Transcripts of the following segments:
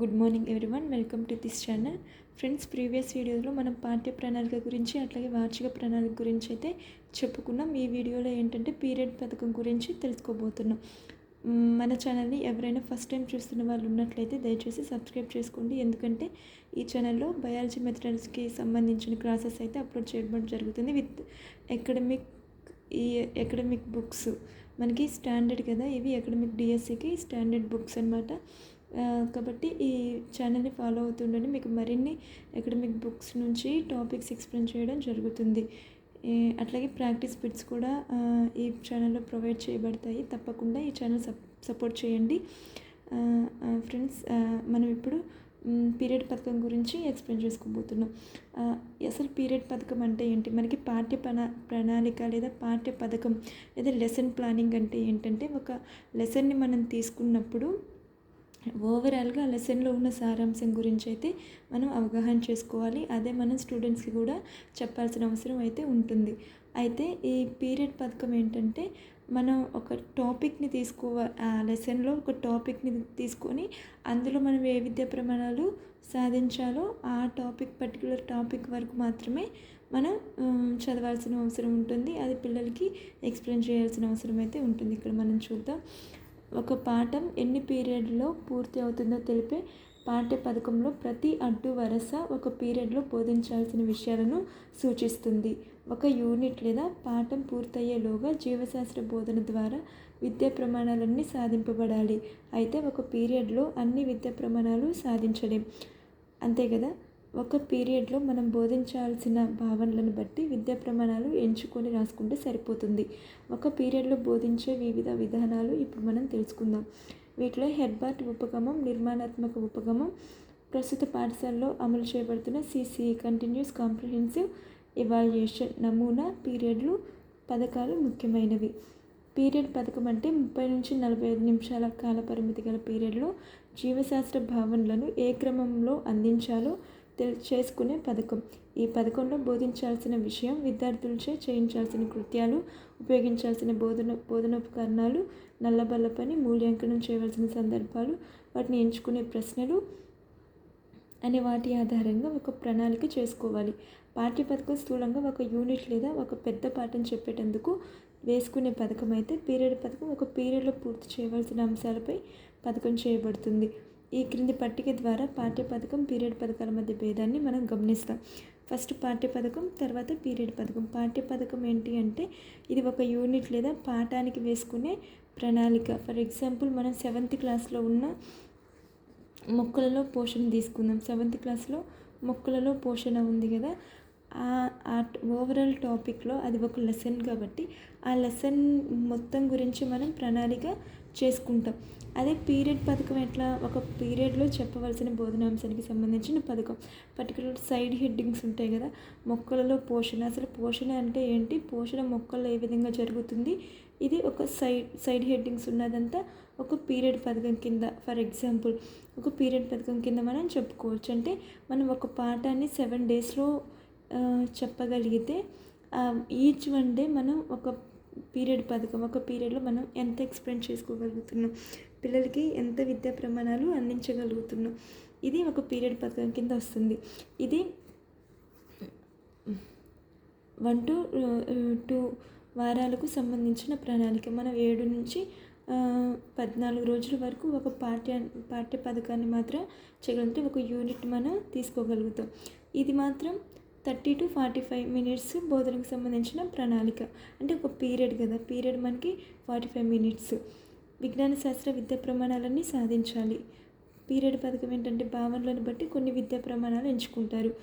Good morning everyone welcome to this channel friends previous వీడియోలో మనం పాఠ్య ప్రణాళిక గురించి అట్లాగే వార్షిక ప్రణాళిక గురించి అయితే చెప్పుకున్నాం. ఈ వీడియోలో ఏంటంటే పీరియడ్ పథకం గురించి తెలుసుకోబోతున్నాం. మన ఛానల్ని ఎవరైనా ఫస్ట్ టైం చూస్తున్న వాళ్ళు ఉన్నట్లయితే దయచేసి సబ్స్క్రైబ్ చేసుకోండి. ఎందుకంటే ఈ ఛానల్లో బయాలజీ మెథడల్స్కి సంబంధించిన క్లాసెస్ అయితే అప్లోడ్ చేయడం జరుగుతుంది విత్ అకాడమిక్ ఈ అకాడమిక్ బుక్స్. మనకి స్టాండర్డ్ కదా ఇవి అకాడమిక్ డిఎస్సికి స్టాండర్డ్ బుక్స్ అనమాట కాబట్టి ఈ ఛానల్ని ఫాలో అవుతుండండి. మీకు మరిన్ని అకాడమిక్ బుక్స్ నుంచి టాపిక్స్ ఎక్స్ప్లెయిన్ చేయడం జరుగుతుంది. అట్లాగే ప్రాక్టీస్ బిట్స్ కూడా ఈ ఛానల్లో ప్రొవైడ్ చేయబడతాయి. తప్పకుండా ఈ ఛానల్ సప్ సపోర్ట్ చేయండి. ఫ్రెండ్స్ మనం ఇప్పుడు పీరియడ్ పథకం గురించి ఎక్స్ప్లెయిన్ చేసుకోబోతున్నాం. అసలు పీరియడ్ పథకం అంటే ఏంటి? మనకి పాఠ్య ప్రణా ప్రణాళిక లేదా పాఠ్య పథకం లేదా లెసన్ ప్లానింగ్ అంటే ఏంటంటే ఒక లెసన్ని మనం తీసుకున్నప్పుడు ఓవరాల్గా లెసన్లో ఉన్న సారాంశం గురించి అయితే మనం అవగాహన చేసుకోవాలి. అదే మనం స్టూడెంట్స్కి కూడా చెప్పాల్సిన అవసరం అయితే ఉంటుంది. అయితే ఈ పీరియడ్ పథకం ఏంటంటే మనం ఒక టాపిక్ని తీసుకో ఆ లెసన్లో ఒక టాపిక్ని తీసుకొని అందులో మనం ఏ విద్యా ప్రమాణాలు సాధించాలో ఆ టాపిక్ పర్టికులర్ టాపిక్ వరకు మాత్రమే మనం చదవాల్సిన అవసరం ఉంటుంది. అది పిల్లలకి ఎక్స్ప్లెయిన్ చేయాల్సిన అవసరం అయితే ఉంటుంది. ఇక్కడ మనం చూద్దాం. ఒక పాఠం ఎన్ని పీరియడ్లో పూర్తి అవుతుందో తెలిపే పాఠ్య పథకంలో ప్రతి అడ్డు వరుస ఒక పీరియడ్లో బోధించాల్సిన విషయాలను సూచిస్తుంది. ఒక యూనిట్ లేదా పాఠం పూర్తయ్యేలోగా జీవశాస్త్ర బోధన ద్వారా విద్యా ప్రమాణాలన్నీ సాధింపబడాలి. అయితే ఒక పీరియడ్లో అన్ని విద్యా ప్రమాణాలు సాధించలేం. అంతే కదా? ఒక పీరియడ్లో మనం బోధించాల్సిన భావనలను బట్టి విద్యా ప్రమాణాలు ఎంచుకొని రాసుకుంటే సరిపోతుంది. ఒక పీరియడ్లో బోధించే వివిధ విధానాలు ఇప్పుడు మనం తెలుసుకుందాం. వీటిలో హెడ్బార్ట్ ఉపగమం నిర్మాణాత్మక ఉపగమం ప్రస్తుత పాఠశాలలో అమలు చేయబడుతున్న సిసిఈ కంటిన్యూస్ కాంప్రహెన్సివ్ ఇవాల్యుయేషన్ నమూనా పీరియడ్లు పథకాలు ముఖ్యమైనవి. పీరియడ్ పథకం అంటే ముప్పై నుంచి నలభై ఐదు నిమిషాల కాల పరిమితి గల పీరియడ్లో జీవశాస్త్ర భావనలను ఏ క్రమంలో అందించాలో చేసుకునే పథకం. ఈ పథకంలో బోధించాల్సిన విషయం విద్యార్థులచే చేయించాల్సిన కృత్యాలు ఉపయోగించాల్సిన బోధన బోధనోపకరణాలు నల్లబల్ల పని మూల్యాంకనం చేయవలసిన సందర్భాలు వాటిని ఎంచుకునే ప్రశ్నలు అనే వాటి ఆధారంగా ఒక ప్రణాళిక చేసుకోవాలి. పాఠ్య పథకం స్థూలంగా ఒక యూనిట్ లేదా ఒక పెద్ద పాఠం చెప్పేటందుకు వేసుకునే పథకం అయితే పీరియడ్ పథకం ఒక పీరియడ్లో పూర్తి చేయవలసిన అంశాలపై పథకం చేయబడుతుంది. ఈ క్రింది పట్టిక ద్వారా పాఠ్య పథకం పీరియడ్ పథకాల మధ్య భేదాన్ని మనం గమనిస్తాం. ఫస్ట్ పాఠ్య పథకం తర్వాత పీరియడ్ పథకం. పాఠ్య పథకం ఏంటి అంటే ఇది ఒక యూనిట్ లేదా పాఠానికి వేసుకునే ప్రణాళిక. ఫర్ ఎగ్జాంపుల్ మనం సెవెంత్ క్లాస్లో ఉన్న మొక్కలలో పోషణ తీసుకుందాం. సెవెంత్ క్లాస్లో మొక్కలలో పోషణ ఉంది కదా. ఆ ఓవరాల్ టాపిక్లో అది ఒక లెసన్ కాబట్టి ఆ లెసన్ మొత్తం గురించి మనం ప్రణాళిక చేసుకుంటాం. అదే పీరియడ్ పథకం ఎట్లా? ఒక పీరియడ్లో చెప్పవలసిన బోధనాంశానికి సంబంధించిన పథకం. పర్టికులర్ సైడ్ హెడ్డింగ్స్ ఉంటాయి కదా? మొక్కలలో పోషణ. అసలు పోషణ అంటే ఏంటి? పోషణ మొక్కల్లో ఏ విధంగా జరుగుతుంది? ఇది ఒక సైడ్ సైడ్ హెడ్డింగ్స్ ఉన్నదంతా ఒక పీరియడ్ పథకం కింద. ఫర్ ఎగ్జాంపుల్ ఒక పీరియడ్ పథకం కింద మనం చెప్పుకోవచ్చు. అంటే మనం ఒక పాఠాన్ని సెవెన్ డేస్లో చెప్పగలిగితే ఈచ్ వన్ డే మనం ఒక పీరియడ్ పథకం ఒక పీరియడ్లో మనం ఎంత ఎక్స్ప్లెయిన్ చేసుకోగలుగుతున్నాం పిల్లలకి ఎంత విద్యా ప్రమాణాలు అందించగలుగుతున్నాం. ఇది ఒక పీరియడ్ పథకం కింద వస్తుంది. ఇది వన్ టు టూ వారాలకు సంబంధించిన ప్రణాళిక. మనం ఏడు నుంచి పద్నాలుగు రోజుల వరకు ఒక పాఠ్య పాఠ్య పథకాన్ని మాత్రం చేయగలిగితే ఒక యూనిట్ మనం తీసుకోగలుగుతాం. ఇది మాత్రం thirty to forty five minutes బోధనకు సంబంధించిన ప్రణాళిక. అంటే ఒక పీరియడ్ కదా. పీరియడ్ మనకి ఫార్టీ ఫైవ్ మినిట్స్. విజ్ఞాన శాస్త్ర విద్యా ప్రమాణాలన్నీ సాధించాలి. పీరియడ్ పథకం ఏంటంటే భావనలను బట్టి కొన్ని విద్యా ప్రమాణాలు ఎంచుకుంటారు.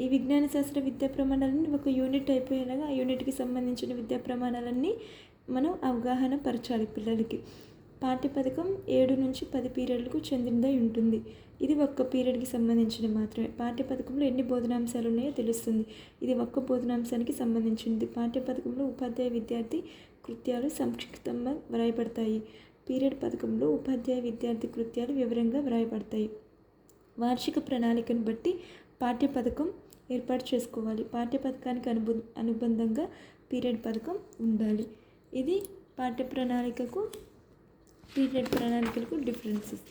ఈ విజ్ఞాన శాస్త్ర విద్యా ప్రమాణాలన్నీ ఒక యూనిట్ అయిపోయేలాగా ఆ యూనిట్కి సంబంధించిన విద్యా ప్రమాణాలన్నీ మనం అవగాహన పరచాలి పిల్లలకి. పాఠ్య పథకం ఏడు నుంచి పది పీరియడ్లకు చెందినదై ఉంటుంది. ఇది ఒక్క పీరియడ్కి సంబంధించిన మాత్రమే. పాఠ్య పథకంలో ఎన్ని బోధనాంశాలు ఉన్నాయో తెలుస్తుంది. ఇది ఒక్క బోధనాంశానికి సంబంధించింది. పాఠ్య పథకంలో ఉపాధ్యాయ విద్యార్థి కృత్యాలు సంక్షిప్తంగా వ్రాయబడతాయి. పీరియడ్ పథకంలో ఉపాధ్యాయ విద్యార్థి కృత్యాలు వివరంగా వ్రాయబడతాయి. వార్షిక ప్రణాళికను బట్టి పాఠ్య పథకం ఏర్పాటు చేసుకోవాలి. పాఠ్య పథకానికి అనుబ అనుబంధంగా పీరియడ్ పథకం ఉండాలి. ఇది పాఠ్య ప్రణాళికకు పీరియడ్ ప్రణాళికలకు డిఫరెన్సెస్.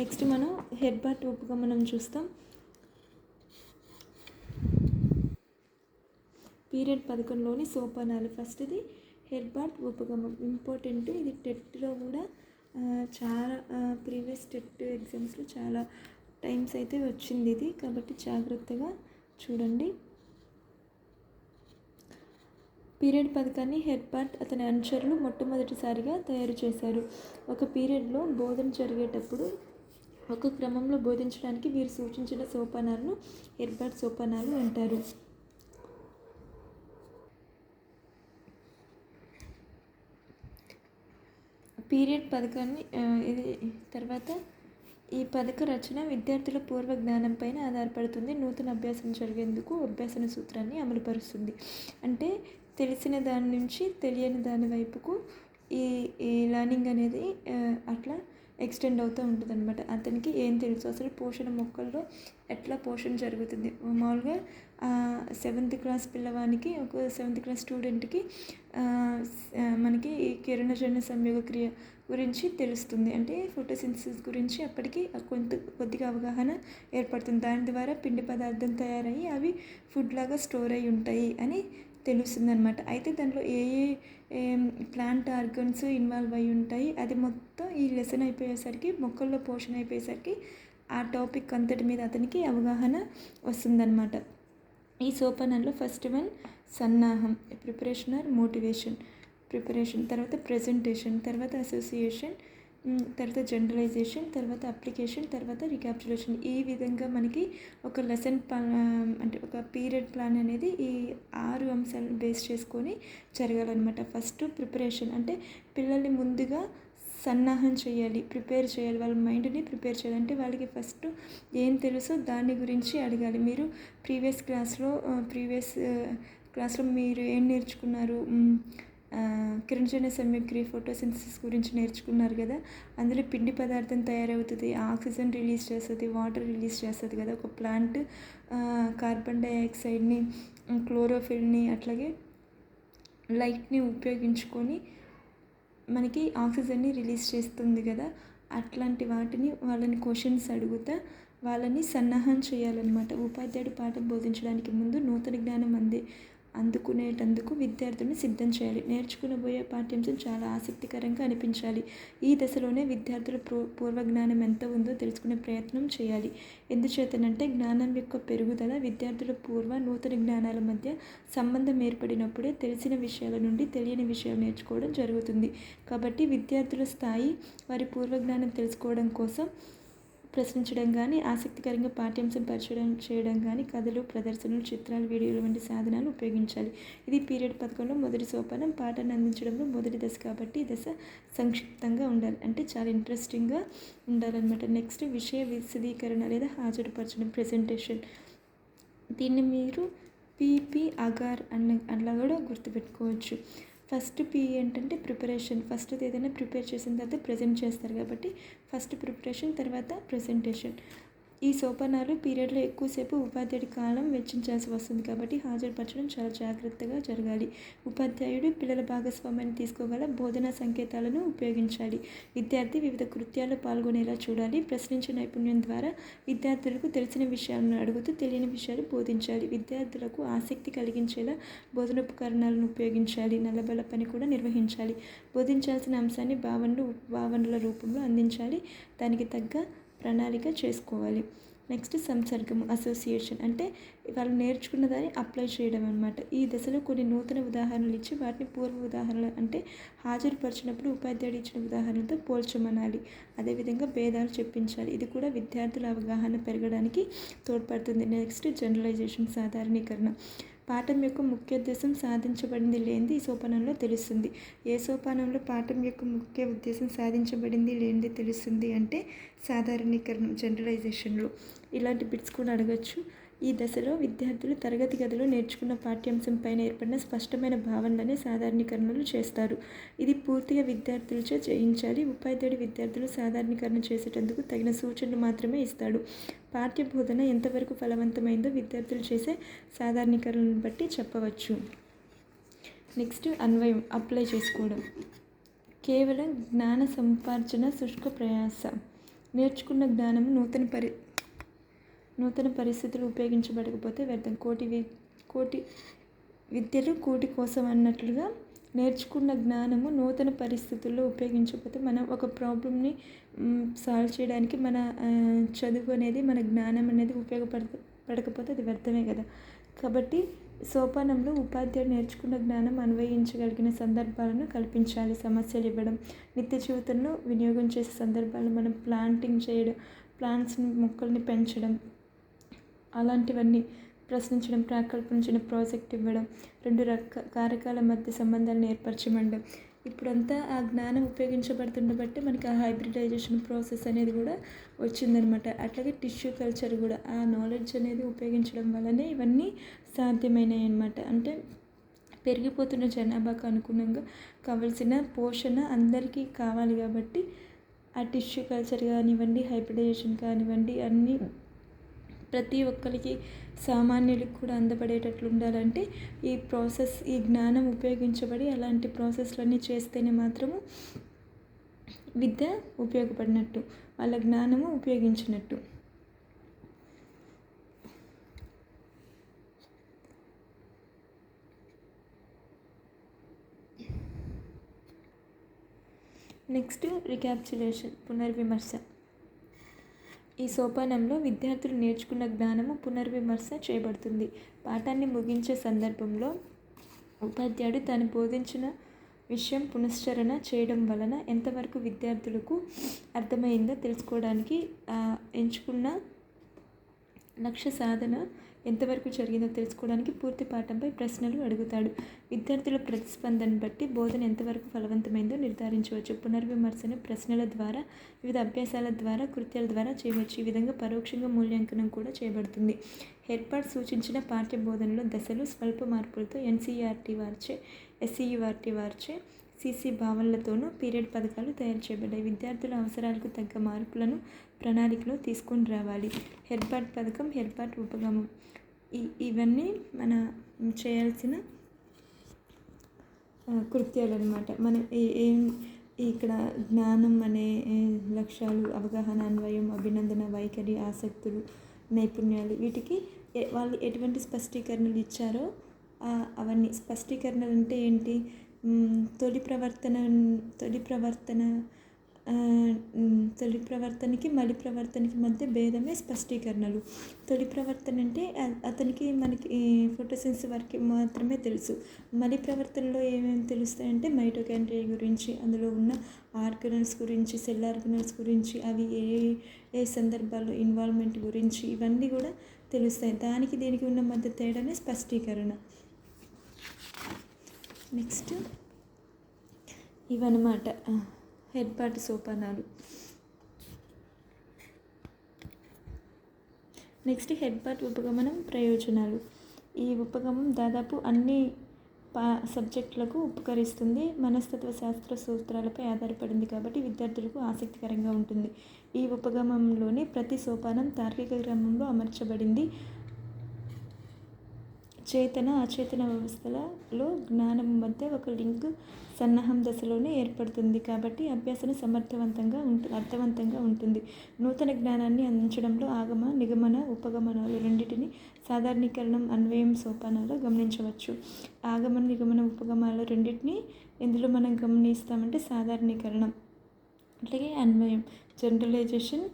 నెక్స్ట్ మనం హెడ్ బాట్ ఉపగమనం చూస్తాం. పీరియడ్ పథకంలోని సోపానాలు. ఫస్ట్ది హెడ్ బాట్ ఉపగమం ఇంపార్టెంట్ ఇది టెట్లో కూడా చాలా ప్రీవియస్ టెట్ ఎగ్జామ్స్లో చాలా టైమ్స్ అయితే వచ్చింది ఇది. కాబట్టి జాగ్రత్తగా చూడండి. పీరియడ్ పథకాన్ని హెడ్ అతని అనుచరులు మొట్టమొదటిసారిగా తయారు చేశారు. ఒక పీరియడ్లో బోధన జరిగేటప్పుడు ఒక క్రమంలో బోధించడానికి వీరు సూచించిన సోపానాలను హెడ్ సోపానాలు అంటారు. పీరియడ్ పథకాన్ని ఇది తర్వాత ఈ పథక రచన విద్యార్థుల పూర్వ జ్ఞానంపైన ఆధారపడుతుంది. నూతన అభ్యాసం జరిగేందుకు అభ్యాసన సూత్రాన్ని అమలుపరుస్తుంది. అంటే తెలిసిన దాని నుంచి తెలియని దాని వైపుకు ఈ ఈ లర్నింగ్ అనేది అట్లా ఎక్స్టెండ్ అవుతూ ఉంటుంది అనమాట అతనికి ఏం తెలుసు? అసలు పోషణ మొక్కల్లో ఎట్లా పోషణ జరుగుతుంది? మామూలుగా సెవెంత్ క్లాస్ పిల్లవానికి ఒక సెవెంత్ క్లాస్ స్టూడెంట్కి మనకి ఈ కిరణజన్య సంయోగ క్రియ గురించి తెలుస్తుంది. అంటే ఫోటోసింథసిస్ గురించి అప్పటికి కొంత కొద్దిగా అవగాహన ఏర్పడుతుంది. దాని ద్వారా పిండి పదార్థం తయారయ్యి అవి ఫుడ్ లాగా స్టోర్ అయి ఉంటాయి అని తెలుస్తుంది అనమాట అయితే దాంట్లో ఏ ఏ ప్లాంట్ ఆర్గన్స్ ఇన్వాల్వ్ అయి ఉంటాయి అది మొత్తం ఈ లెసన్ అయిపోయేసరికి మొక్కల్లో పోషణ అయిపోయేసరికి ఆ టాపిక్ అంతటి మీద అతనికి అవగాహన వస్తుందన్నమాట. ఈ సోపానంలో ఫస్ట్ వన్ సన్నాహం ప్రిపరేషన్ ఆర్ మోటివేషన్ ప్రిపరేషన్ తర్వాత ప్రజెంటేషన్ తర్వాత అసోసియేషన్ తర్వాత జనరలైజేషన్ తర్వాత అప్లికేషన్ తర్వాత రికాప్చులేషన్ ఈ విధంగా మనకి ఒక లెసన్ అంటే ఒక పీరియడ్ ప్లాన్ అనేది ఈ ఆరు అంశాలను బేస్ చేసుకొని జరగాలన్నమాట. ఫస్ట్ ప్రిపరేషన్ అంటే పిల్లల్ని ముందుగా సన్నాహం చేయాలి ప్రిపేర్ చేయాలి వాళ్ళ మైండ్ని ప్రిపేర్ చేయాలి. అంటే వాళ్ళకి ఫస్ట్ ఏం తెలుసో దాని గురించి అడగాలి. మీరు ప్రీవియస్ క్లాస్లో ప్రీవియస్ క్లాస్లో మీరు ఏం నేర్చుకున్నారు? కిరణజన్య సమగ్రి ఫోటోసింథసిస్ గురించి నేర్చుకున్నారు కదా. అందులో పిండి పదార్థం తయారవుతుంది ఆక్సిజన్ రిలీజ్ చేస్తుంది వాటర్ రిలీజ్ చేస్తుంది కదా. ఒక ప్లాంట్ కార్బన్ డైఆక్సైడ్ని క్లోరోఫిల్ని అట్లాగే లైట్ని ఉపయోగించుకొని మనకి ఆక్సిజన్ని రిలీజ్ చేస్తుంది కదా. అట్లాంటి వాటిని వాళ్ళని క్వశ్చన్స్ అడుగుతా వాళ్ళని సన్నాహం చేయాలన్నమాట. ఉపాధ్యాయుడు పాఠం బోధించడానికి ముందు నూతన జ్ఞానం అందే. అందుకునేటందుకు విద్యార్థులను సిద్ధం చేయాలి. నేర్చుకునబోయే పాఠ్యాంశం చాలా ఆసక్తికరంగా అనిపించాలి. ఈ దశలోనే విద్యార్థుల పూ పూర్వ జ్ఞానం ఎంత ఉందో తెలుసుకునే ప్రయత్నం చేయాలి. ఎందుచేతనంటే జ్ఞానం యొక్క పెరుగుదల విద్యార్థుల పూర్వ నూతన జ్ఞానాల మధ్య సంబంధం ఏర్పడినప్పుడే తెలిసిన విషయాల నుండి తెలియని విషయాలు నేర్చుకోవడం జరుగుతుంది. కాబట్టి విద్యార్థుల స్థాయి వారి పూర్వ జ్ఞానం తెలుసుకోవడం కోసం ప్రశ్నించడం కానీ ఆసక్తికరంగా పాఠ్యాంశం పరిచయం చేయడం కానీ కథలు ప్రదర్శనలు చిత్రాలు వీడియోలు వంటి సాధనాలు ఉపయోగించాలి. ఇది పీరియడ్ పథకంలో మొదటి సోపానం. పాఠాన్ని అందించడంలో మొదటి దశ కాబట్టి ఈ దశ సంక్షిప్తంగా ఉండాలి. అంటే చాలా ఇంట్రెస్టింగ్గా ఉండాలన్నమాట. నెక్స్ట్ విషయ విశదీకరణ లేదా హాజరుపరచడం ప్రెజెంటేషన్ దీన్ని మీరు పీపీ అగార్ అన్న అట్లా కూడా గుర్తుపెట్టుకోవచ్చు. ఫస్ట్ పి ఏంటంటే ప్రిపరేషన్ ఫస్ట్ ఏదైనా ప్రిపేర్ చేసిన తర్వాత ప్రజెంట్ చేస్తారు కాబట్టి ఫస్ట్ ప్రిపరేషన్ తర్వాత ప్రజెంటేషన్ ఈ సోపానాలు పీరియడ్లో ఎక్కువసేపు ఉపాధ్యాయుడి కాలం వెచ్చించాల్సి వస్తుంది కాబట్టి హాజరుపరచడం చాలా జాగ్రత్తగా జరగాలి. ఉపాధ్యాయుడు పిల్లల భాగస్వామ్యాన్ని తీసుకోగల బోధనా సంకేతాలను ఉపయోగించాలి. విద్యార్థి వివిధ కృత్యాల్లో పాల్గొనేలా చూడాలి. ప్రశ్నించే నైపుణ్యం ద్వారా విద్యార్థులకు తెలిసిన విషయాలను అడుగుతూ తెలియని విషయాలు బోధించాలి. విద్యార్థులకు ఆసక్తి కలిగించేలా బోధనోపకరణాలను ఉపయోగించాలి. నల్లబల పని కూడా నిర్వహించాలి. బోధించాల్సిన అంశాన్ని భావనలు భావనల రూపంలో అందించాలి. దానికి తగ్గ ప్రణాళిక చేసుకోవాలి. నెక్స్ట్ సంసర్గము అసోసియేషన్ అంటే వాళ్ళు నేర్చుకున్న దాన్ని అప్లై చేయడం అనమాట ఈ దశలో కొన్ని నూతన ఉదాహరణలు ఇచ్చి వాటిని పూర్వ ఉదాహరణలు అంటే హాజరుపరిచినప్పుడు ఉపాధ్యాయుడు ఇచ్చిన ఉదాహరణలతో పోల్చమనాలి. అదేవిధంగా భేదాలు చెప్పించాలి. ఇది కూడా విద్యార్థుల అవగాహన పెరగడానికి తోడ్పడుతుంది. నెక్స్ట్ జనరలైజేషన్ సాధారణీకరణ. పాఠం యొక్క ముఖ్యోద్దేశం సాధించబడింది లేనిది ఈ సోపానంలో తెలుస్తుంది. ఏ సోపానంలో పాఠం యొక్క ముఖ్య ఉద్దేశం సాధించబడింది లేనిది తెలుస్తుంది అంటే సాధారణీకరణం జనరలైజేషన్లో ఇలాంటి బిట్స్ కూడా అడగచ్చు. ఈ దశలో విద్యార్థులు తరగతి గదిలో నేర్చుకున్న పాఠ్యాంశం పైన ఏర్పడిన స్పష్టమైన భావనలనే సాధారణీకరణలు చేస్తారు. ఇది పూర్తిగా విద్యార్థులచే చేయించాలి ఉపాధ్యాయుడు విద్యార్థులు సాధారణీకరణ చేసేటందుకు తగిన సూచనలు మాత్రమే ఇస్తాడు. పాఠ్య బోధన ఎంతవరకు ఫలవంతమైందో విద్యార్థులు చేసే సాధారణీకరణను బట్టి చెప్పవచ్చు. నెక్స్ట్ అన్వయం. అప్లై చేసుకోవడం. కేవలం జ్ఞాన సంపార్జన శుష్క ప్రయాస. నేర్చుకున్న జ్ఞానం నూతన పరి నూతన పరిస్థితులు ఉపయోగించబడకపోతే వ్యర్థం. కోటి వి కోటి విద్యలు కోటి కోసం అన్నట్లుగా నేర్చుకున్న జ్ఞానము నూతన పరిస్థితుల్లో ఉపయోగించకపోతే మనం ఒక ప్రాబ్లమ్ని సాల్వ్ చేయడానికి మన చదువు అనేది మన జ్ఞానం అనేది ఉపయోగపడ పడకపోతే అది వ్యర్థమే కదా. కాబట్టి సోపానంలో ఉపాధ్యాయుడు నేర్చుకున్న జ్ఞానం అన్వయించగలిగిన సందర్భాలను కల్పించాలి. సమస్యలు ఇవ్వడం నిత్య జీవితంలో వినియోగం చేసే సందర్భాలు మనం ప్లాంటింగ్ చేయడం ప్లాంట్స్ని మొక్కల్ని పెంచడం అలాంటివన్నీ ప్రశ్నించడం ప్రాకల్పించిన ప్రాజెక్ట్ ఇవ్వడం రెండు రక కారకాల మధ్య సంబంధాలను ఏర్పరచమండం. ఇప్పుడంతా ఆ జ్ఞానం ఉపయోగించబడుతున్న బట్టి మనకి ఆ హైబ్రిడైజేషన్ ప్రాసెస్ అనేది కూడా వచ్చిందనమాట. అట్లాగే టిష్యూ కల్చర్ కూడా ఆ నాలెడ్జ్ అనేది ఉపయోగించడం వల్లనే ఇవన్నీ సాధ్యమైనాయి అనమాట అంటే పెరిగిపోతున్న జనాభాకు అనుగుణంగా కావలసిన పోషణ అందరికీ కావాలి కాబట్టి ఆ టిష్యూ కల్చర్ కానివ్వండి హైబ్రిడైజేషన్ కానివ్వండి అన్నీ ప్రతి ఒక్కరికి సామాన్యులకు కూడా అందబడేటట్లు ఉండాలంటే ఈ ప్రాసెస్ ఈ జ్ఞానం ఉపయోగించబడి అలాంటి ప్రాసెస్లన్నీ చేస్తేనే మాత్రము విద్య ఉపయోగపడినట్టు వాళ్ళ జ్ఞానము ఉపయోగించినట్టు. నెక్స్ట్ రికాప్చులేషన్ పునర్విమర్శ. ఈ సోపానంలో విద్యార్థులు నేర్చుకున్న జ్ఞానము పునర్విమర్శ చేయబడుతుంది. పాఠాన్ని ముగించే సందర్భంలో ఉపాధ్యాయుడు తాను బోధించిన విషయం పునశ్చరణ చేయడం వలన ఎంతవరకు విద్యార్థులకు అర్థమైందో తెలుసుకోవడానికి ఎంచుకున్న లక్ష్య సాధన ఎంతవరకు జరిగిందో తెలుసుకోవడానికి పూర్తి పాఠంపై ప్రశ్నలు అడుగుతాడు. విద్యార్థుల ప్రతిస్పందన బట్టి బోధన ఎంతవరకు ఫలవంతమైందో నిర్ధారించవచ్చు. పునర్విమర్శన ప్రశ్నల ద్వారా వివిధ అభ్యాసాల ద్వారా కృత్యాల ద్వారా చేయవచ్చు. ఈ విధంగా పరోక్షంగా మూల్యాంకనం కూడా చేయబడుతుంది. హెర్పాట్ సూచించిన పాఠ్య బోధనలో దశలు స్వల్ప మార్పులతో ఎన్సీఆర్టీ వార్చే ఎస్సీఈఆర్టీ వార్చే సీసీ భావనలతోనూ పీరియడ్ పథకాలు తయారు చేయబడ్డాయి. విద్యార్థుల అవసరాలకు తగ్గ మార్పులను ప్రణాళికలో తీసుకొని రావాలి. హెర్బార్ట్ పథకం హెర్బార్ట్ ఉపగమం. ఈ ఇవన్నీ మన చేయాల్సిన కృత్యాలు అనమాట మనం ఏం ఇక్కడ జ్ఞానం అనే లక్ష్యాలు అవగాహన అన్వయం అభినందన వైఖరి ఆసక్తులు నైపుణ్యాలు వీటికి వాళ్ళు ఎటువంటి స్పష్టీకరణలు ఇచ్చారో అవన్నీ. స్పష్టీకరణలు అంటే ఏంటి? తొలి ప్రవర్తన తొలి ప్రవర్తన తొలి ప్రవర్తనకి మలి ప్రవర్తనకి మధ్య భేదమే స్పష్టీకరణలు. తొలి ప్రవర్తన అంటే అతనికి మనకి ఫోటోసెన్స్ వరకు మాత్రమే తెలుసు. మలి ప్రవర్తనలో ఏమేమి తెలుస్తాయంటే మైటోకాండ్రియా గురించి అందులో ఉన్న ఆర్గనల్స్ గురించి సెల్ ఆర్గనల్స్ గురించి అవి ఏ ఏ సందర్భాల్లో ఇన్వాల్వ్మెంట్ గురించి ఇవన్నీ కూడా తెలుస్తాయి. దానికి దీనికి ఉన్న మధ్య తేడానే స్పష్టీకరణ. నెక్స్ట్ ఇవన్నమాట. హెడ్పాటి సోపానాలు. నెక్స్ట్ హెడ్పాట్ ఉపగమనం ప్రయోజనాలు. ఈ ఉపగమం దాదాపు అన్ని పా సబ్జెక్టులకు ఉపకరిస్తుంది. మనస్తత్వ శాస్త్ర సూత్రాలపై ఆధారపడింది కాబట్టి విద్యార్థులకు ఆసక్తికరంగా ఉంటుంది. ఈ ఉపగమంలోని ప్రతి సోపానం తార్కిక క్రమంలో అమర్చబడింది. చేతన అచేతన వ్యవస్థలలో జ్ఞానం మధ్య ఒక లింక్ సన్నాహం దశలోనే ఏర్పడుతుంది కాబట్టి అభ్యాసన సమర్థవంతంగా ఉంటు అర్థవంతంగా ఉంటుంది. నూతన జ్ఞానాన్ని అందించడంలో ఆగమ నిగమన ఉపగమనాలు రెండింటిని సాధారణీకరణం అన్వయం సోపానాలు గమనించవచ్చు. ఆగమన నిగమన ఉపగమాలు రెండింటిని ఎందులో మనం గమనిస్తామంటే సాధారణీకరణం. అట్లాగే అన్వయం జనరలైజేషన్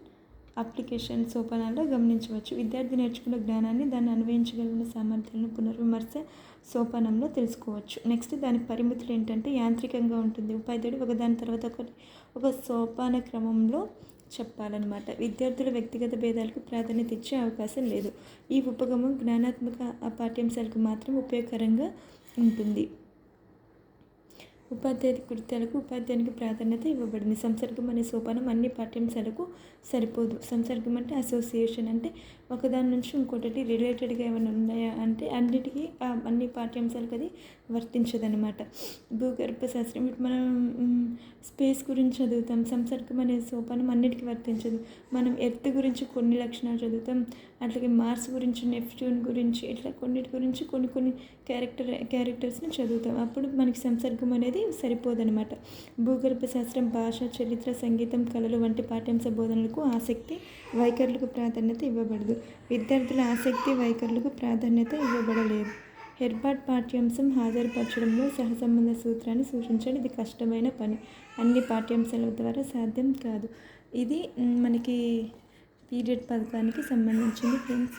అప్లికేషన్ సోపానాల్లో గమనించవచ్చు. విద్యార్థి నేర్చుకున్న జ్ఞానాన్ని దాన్ని అన్వయించగలిగిన సామర్థ్యాలను పునర్విమర్శ సోపానంలో తెలుసుకోవచ్చు. నెక్స్ట్ దాని పరిమితులు ఏంటంటే యాంత్రికంగా ఉంటుంది. ఉపాధ్యాయుడు ఒకదాని తర్వాత ఒకటి ఒక సోపాన క్రమంలో చెప్పాలన్నమాట. విద్యార్థుల వ్యక్తిగత భేదాలకు ప్రాధాన్యత ఇచ్చే అవకాశం లేదు. ఈ ఉపగమం జ్ఞానాత్మక పాఠ్యాంశాలకు మాత్రం ఉపయోగకరంగా ఉంటుంది. ఉపాధ్యాయ కృత్యాలకు ఉపాధ్యాయునికి ప్రాధాన్యత ఇవ్వబడింది. సంసర్గం అనే సోపానం అన్ని పాఠ్యాంశాలకు సరిపోదు. సంసర్గం అంటే అసోసియేషన్ అంటే ఒకదాని నుంచి ఇంకోటి రిలేటెడ్గా ఏమైనా ఉన్నాయా అంటే అన్నిటికీ అన్ని పాఠ్యాంశాలకు అది వర్తించదనమాట భూగర్భ శాస్త్రం ఇప్పుడు మనం స్పేస్ గురించి చదువుతాం. సంసర్గం అనే సోపానం అన్నిటికీ వర్తించదు. మనం ఎర్త్ గురించి కొన్ని లక్షణాలు చదువుతాం. అట్లాగే మార్స్ గురించి నెప్ట్యూన్ గురించి ఇట్లా కొన్నిటి గురించి కొన్ని కొన్ని క్యారెక్టర్ క్యారెక్టర్స్ని చదువుతాం. అప్పుడు మనకి సంసర్గం అనేది సరిపోదనమాట భూగర్భ శాస్త్రం భాష చరిత్ర సంగీతం కళలు వంటి పాఠ్యాంశ బోధనలకు ఆసక్తి వైఖరులకు ప్రాధాన్యత ఇవ్వబడదు. విద్యార్థుల ఆసక్తి వైఖరులకు ప్రాధాన్యత ఇవ్వబడలేదు. హెర్బార్ట్ పాఠ్యాంశం హాజరుపరచడంలో సహసంబంధ సూత్రాన్ని సూచించడం. ఇది కష్టమైన పని. అన్ని పాఠ్యాంశాల ద్వారా సాధ్యం కాదు. ఇది మనకి పీరియడ్ పథకానికి సంబంధించింది ఫ్రెండ్స్.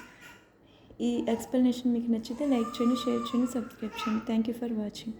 ఈ ఎక్స్ప్లెనేషన్ మీకు నచ్చితే లైక్ చేయండి షేర్ చేయండి సబ్స్క్రైబ్ చేయండి. Thank you for watching